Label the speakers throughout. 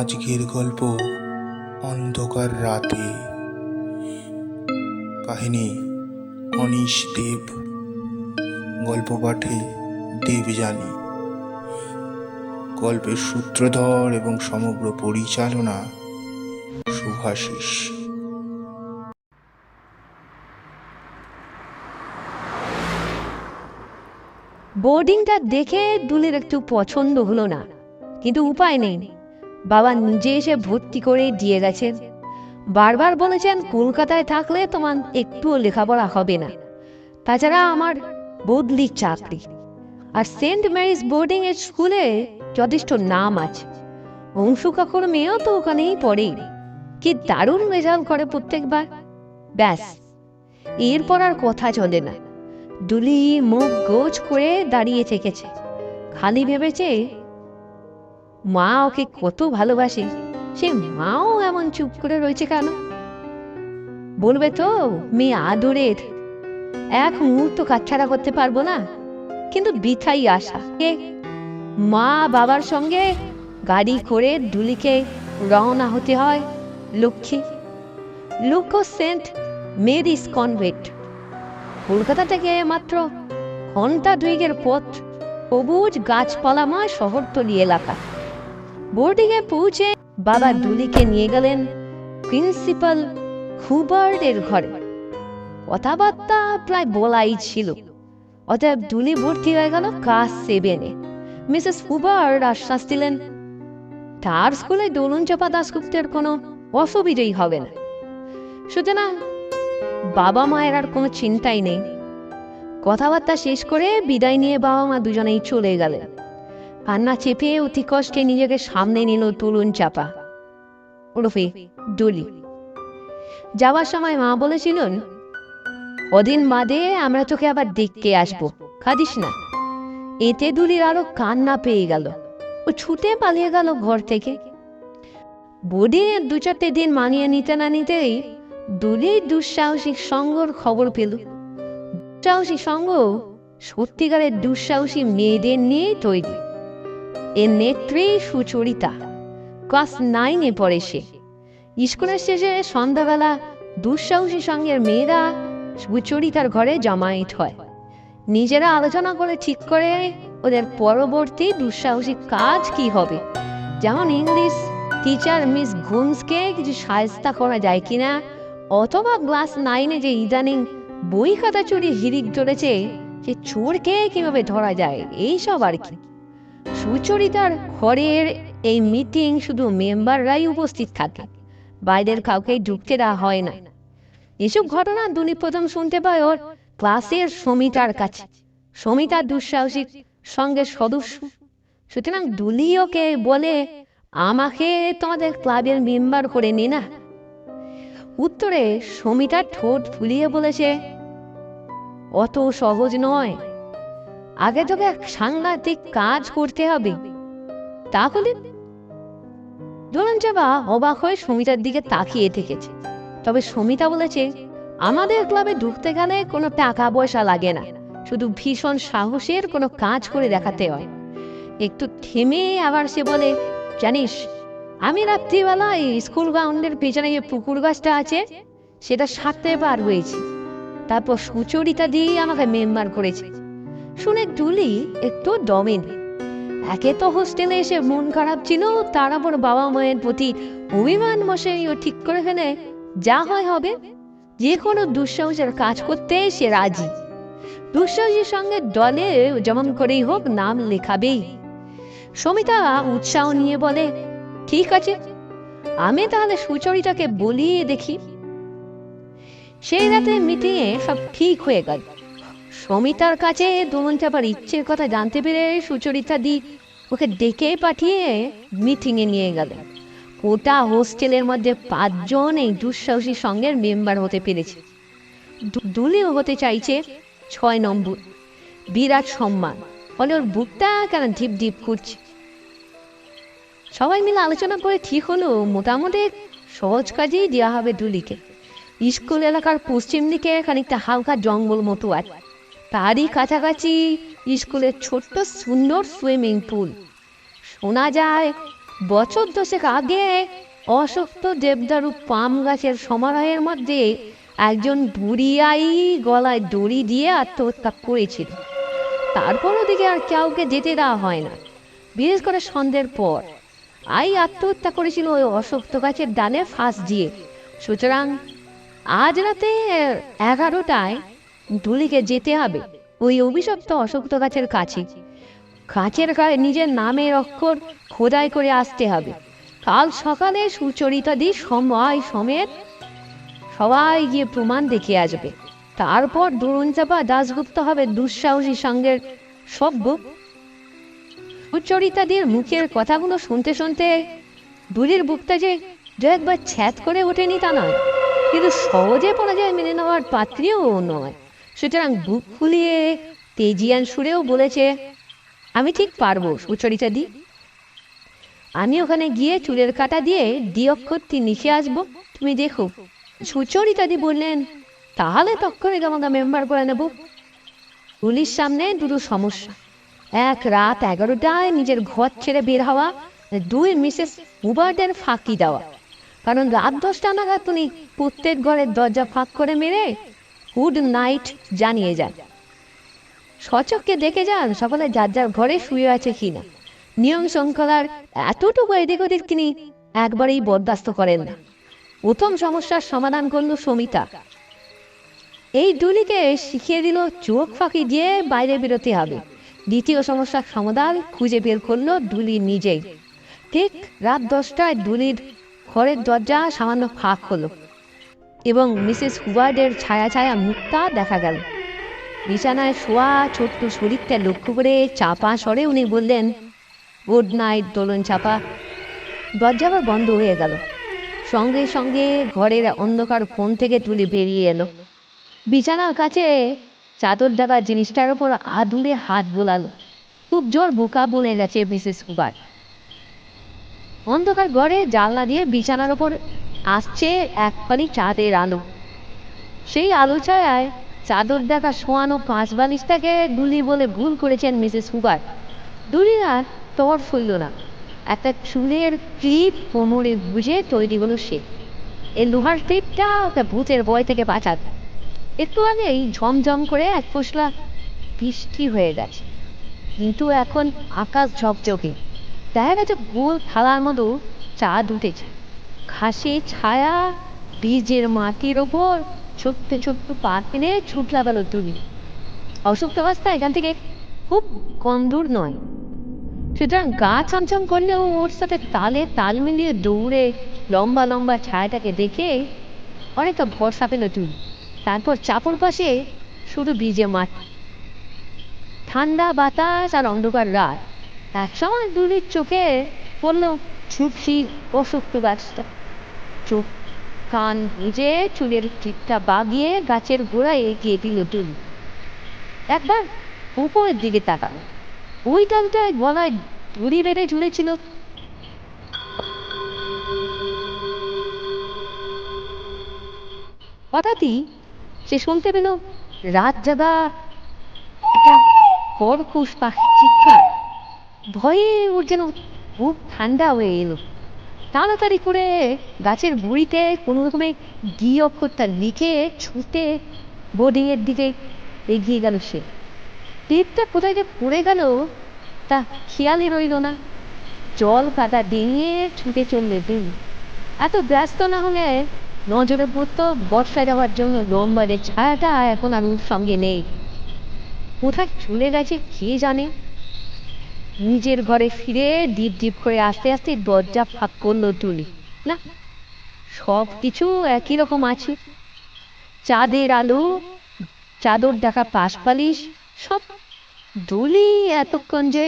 Speaker 1: আজকের গল্প অন্ধকার রাতে। কাহিনী অনিশ দেব। গল্প পাঠে দেব জানি। গল্পের সূত্রধর এবং সমগ্র পরিচালনা শুভাশিস
Speaker 2: বোর্ডিংটা দেখে দুলের একটু পছন্দ হলো না, কিন্তু উপায় নেই। বাবা নিজে এসে ভর্তি করে দিয়ে গেছেন। বারবার বলেছেন, কলকাতায় থাকলে তোমার একটুও লেখাপড়া হবে না। তাছাড়া আমার বদলি চাকরি। আর সেন্ট ম্যারিজ বোর্ডিং এর স্কুলে যথেষ্ট নাম আছে। অংশু কাকুর মেয়েও তো ওখানেই পড়ে। কি দারুণ রেজাল্ট করে প্রত্যেকবার। ব্যাস, এরপর আর কথা চলে না। দুলি, মুখ গোজ করে দাঁড়িয়ে থেকেছে। খালি ভেবেছে মা ওকে কত ভালোবাসে? সে মাও এমন চুপ করে রয়েছে কেন? বলবে তো, মেয়ে আদরের। এক মুহূর্ত কাছাড়া করতে পারব না, কিন্তু বিথাই আশা। মা বাবার সঙ্গে গাড়ি করে দুলিকে রওনা হতে হয় লক্ষ্মী। লুকো সেন্ট মেরিস কনভেন্ট। কলকাতা থেকে মাত্র ঘণ্টা দুয়েকের পথ, সবুজ গাছপালাময় শহরতলি এলাকা। বোর্ডিংয়ে পৌঁছে বাবা দুলিকে নিয়ে গেলেন প্রিন্সিপাল হুবার্ডের ঘরে। কথাবার্তা প্রায় বলাই ছিল। অতএব দুলি ভর্তি হয়ে গেল ক্লাস সেভেনে মিসেস হুবার্ড আশ্বাস দিলেন, তার স্কুলে দোলন চাপা দাসগুপ্তের কোনো অসুবিধেই হবে না। সুতরাং বাবা মায়ের আর কোনো চিন্তাই নেই। কথাবার্তা শেষ করে বিদায় নিয়ে বাবা মা দুজনেই চলে গেলেন। কান্না চেপে অতি কষ্টে নিজেকে সামনে নিল তুলুন চাপা। ওরফে ডলি। যাওয়ার সময় মা বলেছিলেন কদিন বাদে আমরা তোকে আবার দেখতে আসব। খাদিস না। এতে দুলির আরও কান্না পেয়ে গেল। ও ছুটে পালিয়ে গেল ঘর থেকে। বোর্ডিংয়ের দু চারটে দিন মানিয়ে নিতে না নিতেই দুলেই দুঃসাহসিক সঙ্গর খবর পেল। দুঃসাহসী সঙ্গ সত্যিকারের দুঃসাহসী মেয়েদের নিয়ে তৈরি। এর নেত্রী সুচরিতা। ক্লাস নাইনে পড়ে সে। স্কুলের শেষে সন্ধ্যাবেলা দুঃসাহসী সঙ্গের মেয়েরা সুচরিতার ঘরে জমায়েত হয়। নিজেরা আলোচনা করে ঠিক করে ওদের পরবর্তী দুঃসাহসিক কাজ কি হবে? যেমন ইংলিশ টিচার মিস গুমসকে কিছু সায়স্তা করা যায় কিনা? অথবা ক্লাস নাইনে যে ইদানিং বই খাতা চুরি হিরিক চলেছে সে চোরকে কীভাবে ধরা যায়? এইসব আর কি। সুচরিতার ঘরের এই মিটিং শুধু মেম্বাররাই উপস্থিত থাকে। বাইরের কাউকে ঢুকতে দেওয়া হয় না। এসব ঘটনা দুনি প্রথম শুনতে পায় ওর ক্লাসের সমিতার কাছে। সমিতা দুঃসাহসিক, সঙ্গে সদস্য। সুতরাং দুলি ওকে বলে, আমাকে তোমাদের ক্লাবের মেম্বার করে নে না। উত্তরে সমিতা ঠোঁট ফুলিয়ে বলেছে, অত সহজ নয়। আগে তোকে এক সাংঘাতিক কাজ করতে হবে। তাহলে? ধরুন চাবা অবাক হয়ে সমিতার দিকে তাকিয়ে থেকেছে। তবে সমিতা বলেছে, আমাদের ক্লাবে ঢুকতে গেলে কোনো টাকা পয়সা লাগে না। শুধু ভীষণ সাহসের কোনো কাজ করে দেখাতে হয়। একটু থেমে আবার সে বলে, জানিস, আমি রাত্রিবেলা এই স্কুল গ্রাউন্ডের পেছনে যে পুকুর গাছটা আছে, সেটা সারতে পার হয়েছি। তারপর সুচরিতা দিয়ে আমাকে মেম্বার করেছে। শুনে ডুলি একটু দমেন একে তো হোস্টেলে এসে মন খারাপ ছিল, তার আবার বাবা মায়ের প্রতি অভিমান বসে ও ঠিক করে ফেলে। যা হয় হবে, যে কোনো দুঃসাহসের কাজ করতে সে রাজি। দুঃসাহসীর সঙ্গে দলে যেমন করেই হোক নাম লেখাবেই। সমিতা উৎসাহ নিয়ে বলে, ঠিক আছে, আমি তাহলে সুচরিতাকে বলিয়ে দেখি। সেই রাতে মিটিংয়ে সব ঠিক হয়ে গেল। সমিতার কাছে দোলন চাপার ইচ্ছের কথা জানতে পেরে সুচরিতা দি ওকে ডেকে পাঠিয়ে মিটিংয়ে নিয়ে গেলেন ওটা হোস্টেলের মধ্যে পাঁচজন এই দুঃসাহসী সঙ্গের মেম্বার হতে পেরেছে। দুলিও হতে চাইছে ছয় নম্বর। বিরাট সম্মান। ফলে ওর বুকটা কেন ঢিপ ঢিপ করছে? সবাই মিলে আলোচনা করে ঠিক হলো, মোটামুটি সহজ কাজেই দেওয়া হবে দুলিকে। স্কুল এলাকার পশ্চিম দিকে খানিকটা হালকা জঙ্গল মতো আছে। তারই কাছাকাছি স্কুলের ছোট্ট সুন্দর সুইমিং পুল। শোনা যায়, বছর দশেক আগে অশক্ত দেবদারু পাম গাছের সমারোহের মধ্যে একজন বুড়িয়াই গলায় দড়ি দিয়ে আত্মহত্যা করেছিল। তারপর ওদিকে আর কাউকে যেতে দেওয়া হয় না। বিশেষ করে সন্ধ্যের পর। আই আত্মহত্যা করেছিল ওই অশক্ত গাছের ডানে ফাঁস দিয়ে। সুতরাং আজ রাতে এগারোটায় দুলিকে যেতে হবে। ওই অভিশপ্ত অশক্ত গাছের কাছে। কাছের গায়ে নিজের নামের অক্ষর খোদাই করে আসতে হবে। কাল সকালে সুচরিতাদি সময় সমেত সবাই গিয়ে প্রমাণ দেখে আসবে। তারপর দুরঞ্চাপা দাসগুপ্ত হবে দুঃসাহসী সঙ্গের সভ্য। সুচরিতাদের মুখের কথাগুলো শুনতে শুনতে দূরের বুকটা যে দু একবার ছ্যাত করে ওঠেনি তা নয়, কিন্তু সহজে পরাজয় মেনে নেওয়ার পাত্রীও নয়। সুতরাং বুক ফুলিয়ে তেজিয়ান সুরেও বলেছে, আমি ঠিক পারব, সুচরিতা দি। আমি ওখানে গিয়ে চুলের কাটা দিয়ে দ্বি অক্ষরটি লিখে আসব। তুমি দেখো, সুচরিতা দি বললেন, তাহলে তক্ষণে তোমাকে মেম্বার করে নেব। পুলিশ সামনে দুটো সমস্যা। এক রাত এগারোটায় নিজের ঘর ছেড়ে বের হওয়া, দুই মিসেস উবার্ডের ফাঁকি দেওয়া। কারণ রাত দশটা নাগাদ তুমি প্রত্যেক ঘরের দরজা ফাঁক করে মেরে গুড নাইট জানিয়ে যান। সচককে দেখে যান সকলে যার যার ঘরে শুয়ে আছে কিনা। নিয়ম শৃঙ্খলার এতটুকু এদিক ওদিক তিনি একবারেই বরদাস্ত করেন না। প্রথম সমস্যার সমাধান করল সমিতা। এই দুলিকে শিখিয়ে দিল চোখ ফাঁকি দিয়ে বাইরে বেরোতে হবে। দ্বিতীয় সমস্যার সমাধান খুঁজে বের করল দুলি নিজেই। ঠিক রাত দশটায় দুলির ঘরের দরজা সামান্য ফাঁক হলো। এবং মিসেস হুবার্ডের ছায়া ছায়া মুখটা দেখা গেল। বিছানায় শোয়া ছোট্ট শরীরটা লক্ষ্য করে চাপা স্বরে উনি বললেন, গুড নাইট দোলন চাপা। দরজা আবার বন্ধ হয়ে গেল। সঙ্গে সঙ্গে ঘরের অন্ধকার ফোন থেকে তুলে বেরিয়ে এলো। বিছানার কাছে চাদর ডাকা জিনিসটার ওপর আদুলে হাত বোলালো। খুব জোর বোকা বলে গেছে মিসেস হুবার অন্ধকার ঘরে জানলা দিয়ে বিছানার ওপর আসছে একপালি চাঁদের আলো। সেই আলো ছায়ায় চাদর দেখা শোয়ানো পাঁচ বালিশটাকে দুলি বলে ভুল করেছেন মিসেস হুবার দুলি আর তর ফইল না। একটা চুলের ক্লিপ কোমরে বুঝে তৈরি হলো সে। এই লোহার ক্লিপটা ওকে ভূতের ভয় থেকে বাঁচাত। একটু আগেই ঝমঝম করে এক ফসলা বৃষ্টি হয়ে গেছে। কিন্তু এখন আকাশ ঝকঝকে। দেখা গেছে গোল থালার মতো চাঁদ উঠেছে। ঘাসে ছায়া, বীজের মাটির ওপর ছোট্ট ছোট্ট পা ফেলে ছুটলা গেল তুমি। অসুস্থ অবস্থা এখান থেকে খুব কম দূর নয়। সুতরাং গা ছমছম করলেও ওর সাথে তালে তাল মিলিয়ে দৌড়ে লম্বা লম্বা ছায়াটাকে দেখে অনেকটা ভরসা পেল তুই তারপর চাপড় পাশে শুধু ভিজে মাঠ ঠান্ডা বাতাস আর অন্ধকার রাত। একসময় দুলির চোখে পড়ল ছুপসি অসুস্থ গাছটা চোখ, কান ভিজে চুলের টিপটা বাগিয়ে গাছের গোড়ায় এগিয়ে দিল তুলি একবার উপরের দিকে তাকালো। ওই ডালটায় গলায় দড়ি বেড়ে ঝুলেছিল হঠাৎই সে শুনতে পেল রাত জাগা খরখুশ পাখির চিৎকার। ভয়ে ওর যেন বুক ঠান্ডা হয়ে এলো। তাড়াতাড়ি করে গাছের গুঁড়িতে কোনো রকমে গি অক্ষরটা লিখে ছুটে বোর্ডিংয়ের দিকে এগিয়ে গেল সে। টেপটা কোথায় যে পড়ে গেল তা খেয়ালই রইল না। জল কাটা ডিঙিয়ে ছুটে চললে দিন এত ব্যস্ত না হলে নজরে পড়তো বর্ষায় যাওয়ার জন্য লম্বা যে ছায়াটা এখন ওর সঙ্গে নেই। কোথায় চলে গেছে কে জানে? নিজের ঘরে ফিরে ডিপ ডিপ করে আস্তে আস্তে দরজা ফাঁক করল তুলি না, সব কিছু একই রকম আছে। চাঁদের আলো, চাদর ডাকা পাশ পালিশ, সব দলি এতক্ষণ যে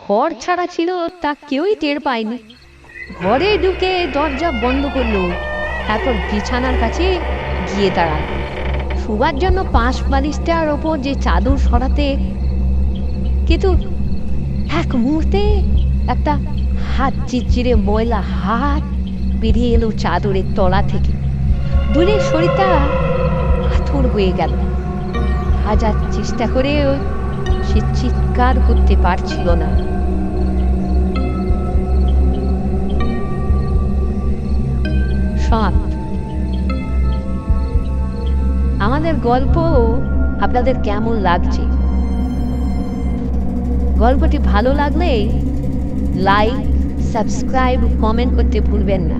Speaker 2: ঘর ছাড়া ছিল তা কেউই টের পায়নি। ঘরে ঢুকে দরজা বন্ধ করল, তারপর বিছানার কাছে গিয়ে দাঁড়াল। শোবার জন্য পাশ বালিশটার ওপর যে চাদর সরাতে, কিন্তু এক মুহূর্তে একটা হাত চিচিরে ময়লা হাত বেরিয়ে এলো চাদরের তলা থেকে। দূরে শরীরটা আথর হয়ে গেল। হাজার চেষ্টা করে সে চিৎকার করতে পারছিল না। আমাদের গল্প আপনাদের কেমন লাগছে? গল্পটি ভালো লাগলে লাইক সাবস্ক্রাইব কমেন্ট করতে ভুলবেন না।